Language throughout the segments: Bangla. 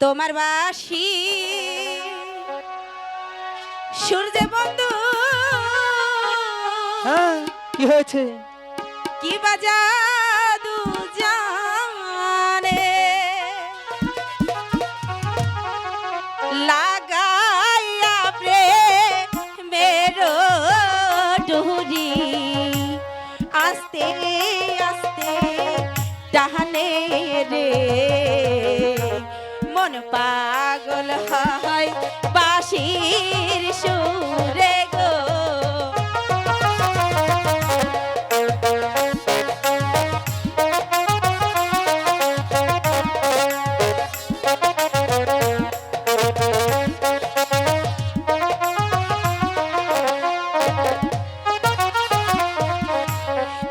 তোমার বাসি। সূর্য বন্ধু। হ্যাঁ কি হয়েছে? কি বাজাদু জানে? লাগাইয়া ডুরি আস্তে আস্তে টানে রে। মন পাগল হয় বাঁশির সুরে গো।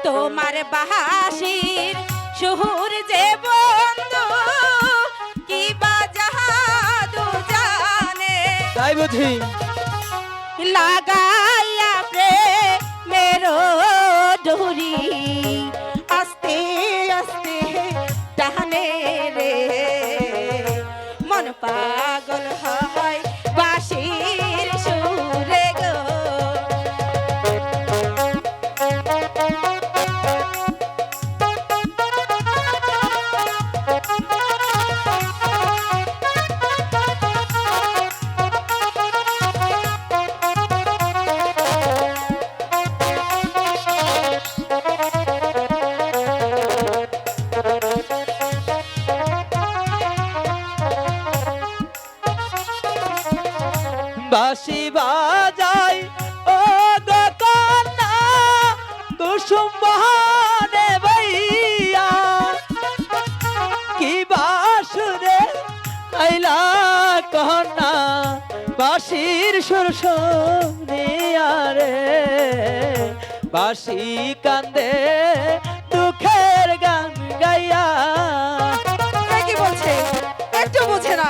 তোমার বাহাসির সুহুর যে তাই বুঝি লাগাইয়া বাঁশি বাজাই ও দোকানা কুসুম বহানে বইয়া। কি বাসুরে আইলা কহনা বাঁশির সুর শুনিয়া রে। বাঁশি কান্দে দুঃখের গান গাইয়া। কি বলছে? একটু বুঝে না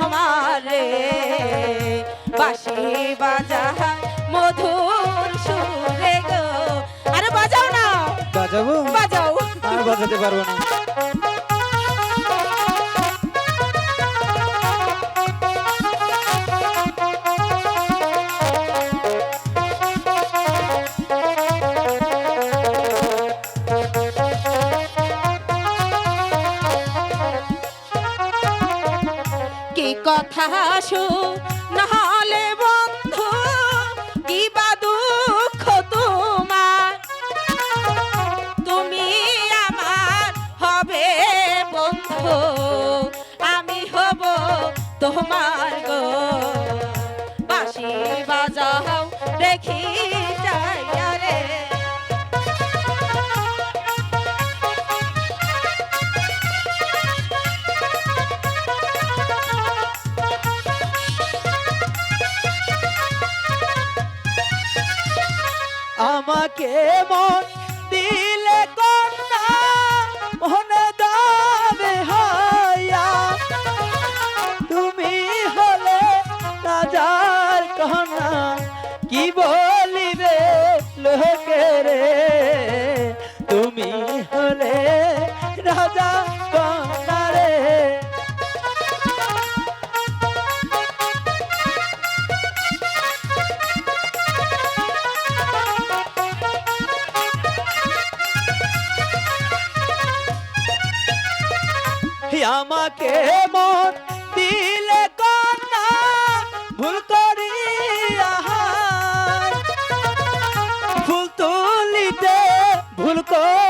আমার। বাঁশি বাজা মধুর সুরে গো। আরে বাজাও না। বাজাবো? বাজাও। আর বাজাতে পারব না। কথা শু, নাহলে বন্ধু কি বা দুঃখ তোমার? তুমি আমার হবে বন্ধু, আমি হব তোমার গো। বাঁশি বাজাও দেখি আমাকে মন দিলে কন্যা, মনে দাবে হাইয়া তুমি হলে রাজার কন্যা, কি বলিবে লোকে রে তুমি হলে রাজা আমাকে মন দিলে কন্যা ভুল করি ফুল তুলিতে ভুল কইর